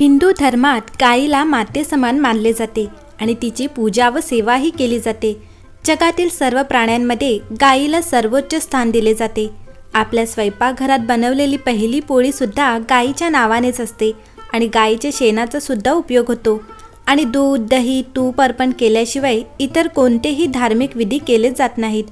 हिंदू धर्मात गाईला मातेसमान मानले जाते आणि तिची पूजा व सेवाही केली जाते. जगातील सर्व प्राण्यांमध्ये गाईला सर्वोच्च स्थान दिले जाते. आपल्या स्वयंपाकघरात बनवलेली पहिली पोळीसुद्धा गायीच्या नावानेच असते आणि गायीच्या शेणाचा सुद्धा उपयोग होतो. आणि दूध दही तूप अर्पण केल्याशिवाय इतर कोणतेही धार्मिक विधी केले जात नाहीत.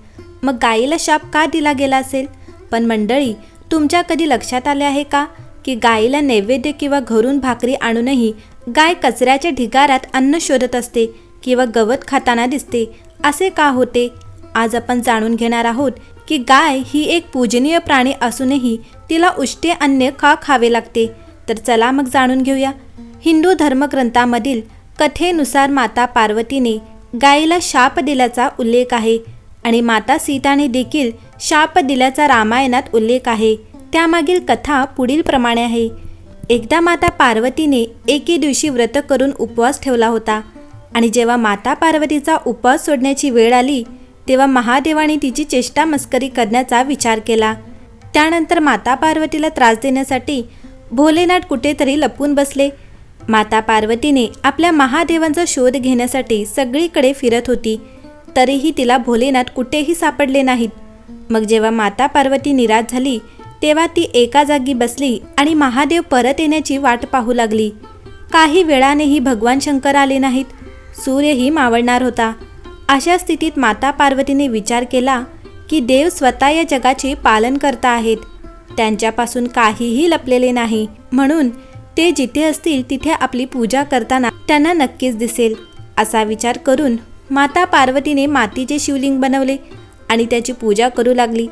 मग गाईला शाप का दिला गेला असेल? पण मंडळी तुमच्या कधी लक्षात आले आहे का? की गायीला नैवेद्य किंवा घरून भाकरी आणूनही गाय कचऱ्याच्या ढिगारात अन्न शोधत असते किंवा गवत खाताना दिसते असे का होते? आज आपण जाणून घेणार आहोत की गाय ही एक पूजनीय प्राणी असूनही तिला उष्टे अन्न का खावे लागते? तर चला मग जाणून घेऊया. हिंदू धर्मग्रंथामधील कथेनुसार माता पार्वतीने गायीला शाप दिल्याचा उल्लेख आहे आणि माता सीताने देखील शाप दिल्याचा रामायणात उल्लेख आहे. त्यामागील कथा पुढील प्रमाणे आहे. एकदा माता पार्वतीने एके दिवशी व्रत करून उपवास ठेवला होता आणि जेव्हा माता पार्वतीचा उपवास सोडण्याची वेळ आली तेव्हा महादेवाने तिची चेष्टा मस्करी करण्याचा विचार केला. त्यानंतर माता पार्वतीला त्रास देण्यासाठी भोलेनाथ कुठेतरी लपून बसले. माता पार्वतीने आपल्या महादेवांचा शोध घेण्यासाठी सगळीकडे फिरत होती. तरीही तिला भोलेनाथ कुठेही सापडले नाहीत. मग जेव्हा माता पार्वती निराश झाली तेव्हा ती एका जागी बसली आणि महादेव परत येण्याची वाट पाहू लागली. काही वेळानेही भगवान शंकर आले नाहीत. सूर्यही मावळणार होता. अशा स्थितीत माता पार्वतीने विचार केला की देव स्वतः या जगाचे पालन करता आहेत. त्यांच्यापासून काहीही लपलेले नाही. म्हणून ते जिथे असतील तिथे आपली पूजा करताना त्यांना नक्कीच दिसेल असा विचार करून माता पार्वतीने मातीचे शिवलिंग बनवले आणि त्याची पूजा करू लागली.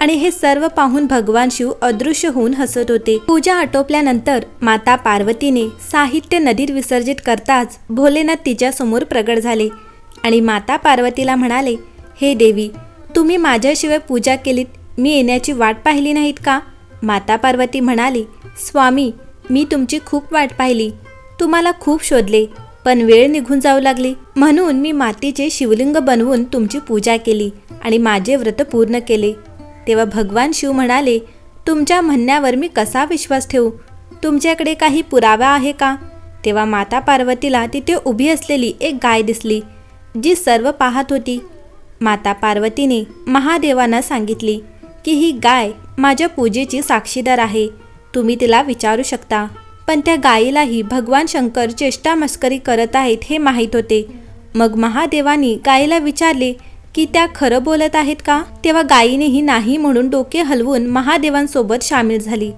आणि हे सर्व पाहून भगवान शिव अदृश्य होऊन हसत होते. पूजा आटोपल्यानंतर माता पार्वतीने साहित्य नदीत विसर्जित करताच भोलेनाथ तिच्या समोर प्रगट झाले आणि माता पार्वतीला म्हणाले हे देवी तुम्ही माझ्याशिवाय पूजा केलीत मी येण्याची वाट पाहिली नाहीत का? माता पार्वती म्हणाली स्वामी मी तुमची खूप वाट पाहिली. तुम्हाला खूप शोधले पण वेळ निघून जाऊ लागली. म्हणून मी मातीचे शिवलिंग बनवून तुमची पूजा केली आणि माझे व्रत पूर्ण केले. तेव्हा भगवान शिव म्हणाले तुमच्या म्हणण्यावर मी कसा विश्वास ठेवू? तुमच्याकडे काही पुरावा आहे का? तेव्हा माता पार्वतीला तिथे उभी असलेली एक गाय दिसली जी सर्व पाहत होती. माता पार्वतीने महादेवांना सांगितली की ही गाय माझ्या पूजेची साक्षीदार आहे. तुम्ही तिला विचारू शकता. पण त्या गायीलाही भगवान शंकर चेष्टा मस्करी करत आहेत हे माहीत होते. मग महादेवानी गायीला विचारले की त्या खरं बोलत आहेत का? तेव्हा गायीनेही नाही म्हणून डोके हलवून महादेवांसोबत सामील झाली.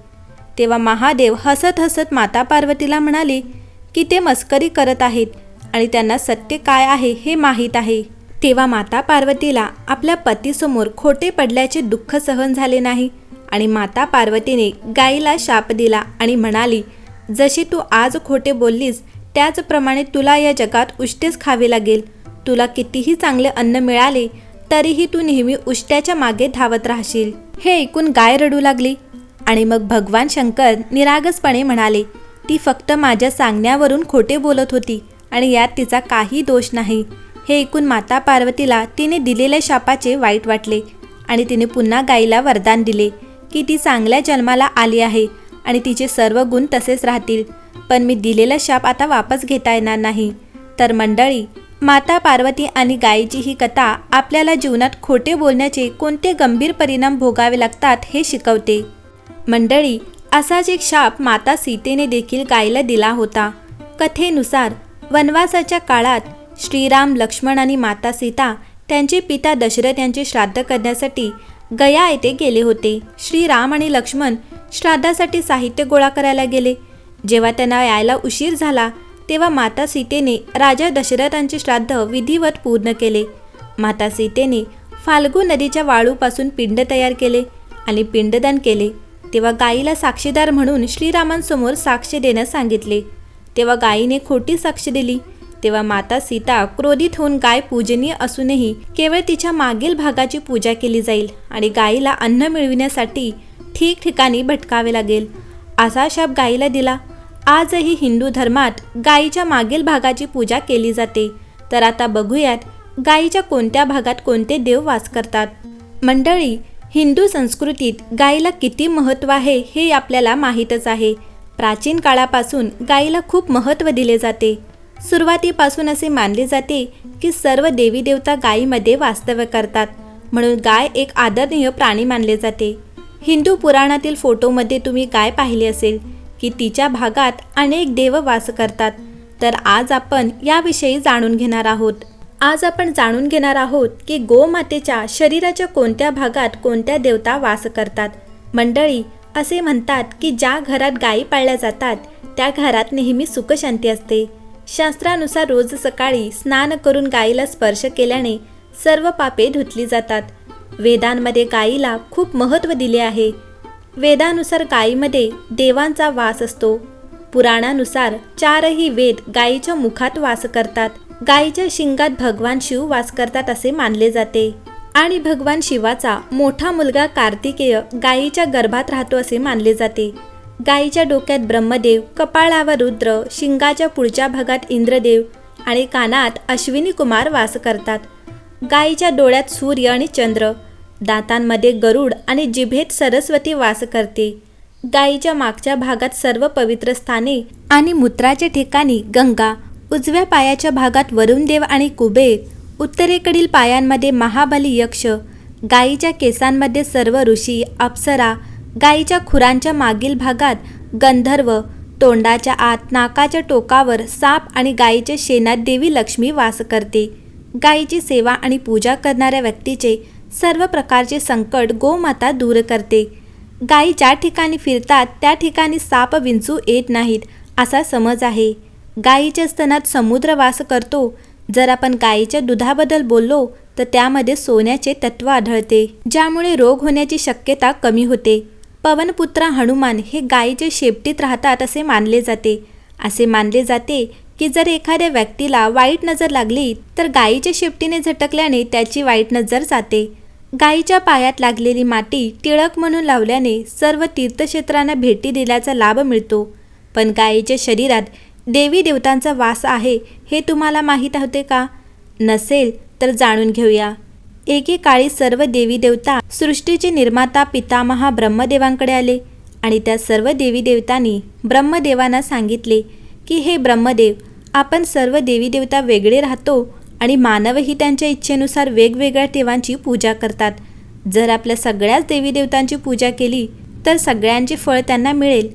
तेव्हा महादेव हसत हसत माता पार्वतीला म्हणाले की ते मस्करी करत आहेत आणि त्यांना सत्य काय आहे हे माहीत आहे. तेव्हा माता पार्वतीला आपल्या पतीसमोर खोटे पडल्याचे दुःख सहन झाले नाही आणि माता पार्वतीने गायीला शाप दिला आणि म्हणाली जशी तू आज खोटे बोललीस त्याचप्रमाणे तुला या जगात उष्टेच खावे लागेल. तुला कितीही चांगले अन्न मिळाले तरीही तू नेहमी उष्ट्याच्या मागे धावत राहशील. हे ऐकून गाय रडू लागली. आणि मग भगवान शंकर निरागसपणे म्हणाले ती फक्त माझ्या सांगण्यावरून खोटे बोलत होती आणि यात तिचा काही दोष नाही हे ऐकून माता पार्वतीला तिने दिलेल्या शापाचे वाईट वाटले आणि तिने पुन्हा गायीला वरदान दिले की ती चांगल्या जन्माला आली आहे आणि तिचे सर्व गुण तसेच राहतील. पण मी दिलेला शाप आता वापस घेता येणार नाही. तर मंडळी माता पार्वती आणि गायीची ही कथा आपल्याला जीवनात खोटे बोलण्याचे कोणते गंभीर परिणाम भोगावे लागतात हे शिकवते. मंडळी असाच एक शाप माता सीतेने देखील गायीला दिला होता. कथेनुसार वनवासाच्या काळात श्रीराम लक्ष्मण आणि माता सीता त्यांचे पिता दशरथ यांचे श्राद्ध करण्यासाठी गया येथे गेले होते. श्रीराम आणि लक्ष्मण श्राद्धासाठी साहित्य गोळा करायला गेले. जेव्हा त्यांना यायला उशीर झाला तेव्हा माता सीतेने राजा दशरथांचे श्राद्ध विधिवत पूर्ण केले. माता सीतेने फाल्गू नदीच्या वाळूपासून पिंड तयार केले आणि पिंडदान केले. तेव्हा गायीला साक्षीदार म्हणून श्रीरामांसमोर साक्ष देण्यास सांगितले. तेव्हा गायीने खोटी साक्ष दिली. तेव्हा माता सीता क्रोधित होऊन गाय पूजनीय असूनही केवळ तिच्या मागील भागाची पूजा केली जाईल आणि गायीला अन्न मिळविण्यासाठी ठिकठिकाणी भटकावे लागेल. असा शाप गायीला दिला. आजही हिंदू धर्मात गायीच्या मागील भागाची पूजा केली जाते. तर आता बघूयात गायीच्या कोणत्या भागात कोणते देव वास करतात? मंडळी हिंदू संस्कृतीत गायीला किती महत्त्व आहे हे आपल्याला माहीतच आहे. प्राचीन काळापासून गायीला खूप महत्त्व दिले जाते. सुरुवातीपासून असे मानले जाते की सर्व देवी देवता गायीमध्ये वास्तव्य करतात. म्हणून गाय एक आदरणीय प्राणी मानले जाते. हिंदू पुराणातील फोटोमध्ये तुम्ही गाय पाहिली असेल. की तिच्या भागात अनेक देव वास करतात. तर आज आपण याविषयी जाणून घेणार आहोत. आज आपण जाणून घेणार आहोत की गोमातेच्या शरीराच्या कोणत्या भागात कोणत्या देवता वास करतात. मंडळी असे म्हणतात की ज्या घरात गायी पाळल्या जातात त्या घरात नेहमी सुखशांती असते. शास्त्रानुसार रोज सकाळी स्नान करून गायीला स्पर्श केल्याने सर्व पापे धुतली जातात. वेदांमध्ये गायीला खूप महत्त्व दिले आहे. वेदानुसार गायीमध्ये देवांचा वास असतो. पुराणानुसार चारही वेद गायीच्या मुखात वास करतात. गायीच्या शिंगात भगवान शिव वास करतात असे मानले जाते. आणि भगवान शिवाचा मोठा मुलगा कार्तिकेय गायीच्या गर्भात राहतो असे मानले जाते. गायीच्या डोक्यात ब्रह्मदेव कपाळावर रुद्र शिंगाच्या पुढच्या भागात इंद्रदेव आणि कानात अश्विनी कुमार वास करतात. गायीच्या डोळ्यात सूर्य आणि चंद्र दातांमध्ये गरुड आणि जिभेत सरस्वती वास करते. गायीच्या मागच्या भागात सर्व पवित्र स्थाने आणि मूत्राच्या ठिकाणी गंगा उजव्या पायाच्या भागात वरुणदेव आणि कुबेर उत्तरेकडील पायांमध्ये महाबली यक्ष गायीच्या केसांमध्ये सर्व ऋषी अप्सरा गायीच्या खुरांच्या मागील भागात गंधर्व तोंडाच्या आत नाकाच्या टोकावर साप आणि गायीच्या शेणात देवी लक्ष्मी वास करते. गायीची सेवा आणि पूजा करणाऱ्या व्यक्तीचे सर्व प्रकारचे संकट गोमाता दूर करते. गायी ज्या ठिकाणी फिरतात त्या ठिकाणी साप विंचू येत नाहीत असा समज आहे. गायीच्या स्तनात समुद्र वास करतो. जर आपण गायीच्या दुधाबद्दल बोललो तर त्यामध्ये सोन्याचे तत्व आढळते ज्यामुळे रोग होण्याची शक्यता कमी होते. पवनपुत्र हनुमान हे गायीच्या शेपटीत राहतात असे मानले जाते. असे मानले जाते की जर एखाद्या व्यक्तीला वाईट नजर लागली तर गायीच्या शेपटीने झटकल्याने त्याची वाईट नजर जाते. गायीच्या पायात लागलेली माती टिळक म्हणून लावल्याने सर्व तीर्थक्षेत्रांना भेटी दिल्याचा लाभ मिळतो. पण गायीच्या शरीरात देवी देवतांचा वास आहे हे तुम्हाला माहीत होते का? नसेल तर जाणून घेऊया. एकेकाळी सर्व देवी देवता सृष्टीचे निर्माता पितामहा ब्रह्मदेवांकडे आले आणि त्या सर्व देवी देवतांनी ब्रह्मदेवांना सांगितले की हे ब्रह्मदेव आपण सर्व देवी देवता वेगळे राहतो आणि मानवही त्यांच्या इच्छेनुसार वेगवेगळ्या देवांची पूजा करतात. जर आपल्या सगळ्याच देवी देवतांची पूजा केली तर सगळ्यांचे फळ त्यांना मिळेल.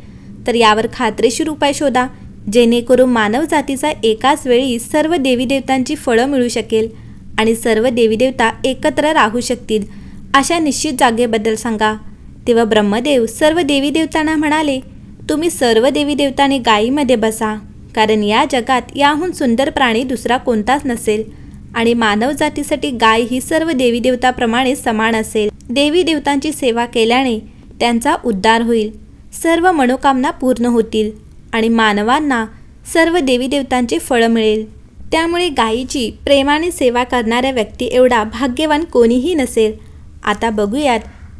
तर यावर खात्रीशीर उपाय शोधा जेणेकरून मानव जातीचा एकाच वेळी सर्व देवी देवतांची फळं मिळू शकेल आणि सर्व देवी देवता एकत्र राहू शकतील अशा निश्चित जागेबद्दल सांगा. तेव्हा ब्रह्मदेव सर्व देवी देवतांना म्हणाले तुम्ही सर्व देवी देवतांनी गायीमध्ये बसा. कारण या जगात याहून सुंदर प्राणी दुसरा कोणताच नसेल. आणि मानव जातीसाठी गाय ही सर्व देवी देवताप्रमाणे समान असेल. देवी देवतांची सेवा केल्याने त्यांचा उद्धार होईल. सर्व मनोकामना पूर्ण होतील आणि मानवांना सर्व देवी देवतांचे फळं मिळेल. त्यामुळे गायीची प्रेमाने सेवा करणाऱ्या व्यक्ती एवढा भाग्यवान कोणीही नसेल. आता बघूयात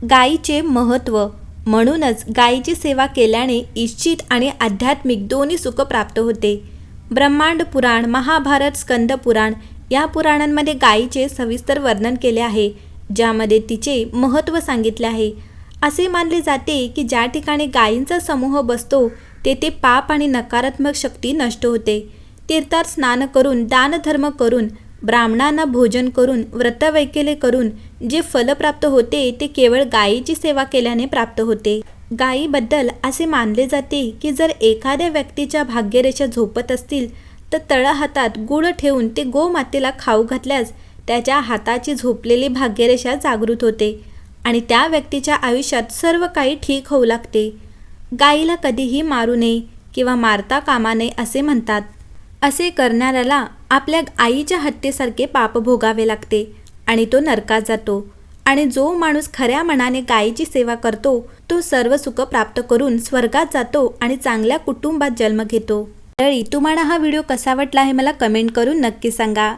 गायीचे महत्त्व. म्हणूनच गायीची सेवा केल्याने इच्छित आणि आध्यात्मिक दोन्ही सुख प्राप्त होते. ब्रह्मांड पुराण महाभारत स्कंद पुराण या पुराणांमध्ये गायीचे सविस्तर वर्णन केले आहे ज्यामध्ये तिचे महत्त्व सांगितले आहे. असे मानले जाते की ज्या ठिकाणी गायींचा समूह बसतो तेथे पाप आणि नकारात्मक शक्ती नष्ट होते. तीर्थात स्नान करून दानधर्म करून ब्राह्मणांना भोजन करून व्रतवैकेले करून जे फल प्राप्त होते ते केवळ गायीची सेवा केल्याने प्राप्त होते. गायीबद्दल असे मानले जाते की जर एखाद्या व्यक्तीच्या भाग्यरेषा झोपत असतील तर तळहातात गुळ ठेवून ते गोमातेला खाऊ घातल्यास त्याच्या हाताची झोपलेली भाग्यरेषा जागृत होते आणि त्या व्यक्तीच्या आयुष्यात सर्व काही ठीक होऊ लागते. गायीला कधीही मारू नये किंवा मारता कामा नये असे म्हणतात. असे करणाऱ्याला आपल्या आईच्या हत्येसारखे पाप भोगावे लागते आणि तो नरकात जातो. आणि जो माणूस खऱ्या मनाने गायीची सेवा करतो तो सर्व सुख प्राप्त करून स्वर्गात जातो आणि चांगल्या कुटुंबात जन्म घेतो. तरी तुम्हाला हा व्हिडिओ कसा वाटला हे मला कमेंट करून नक्की सांगा.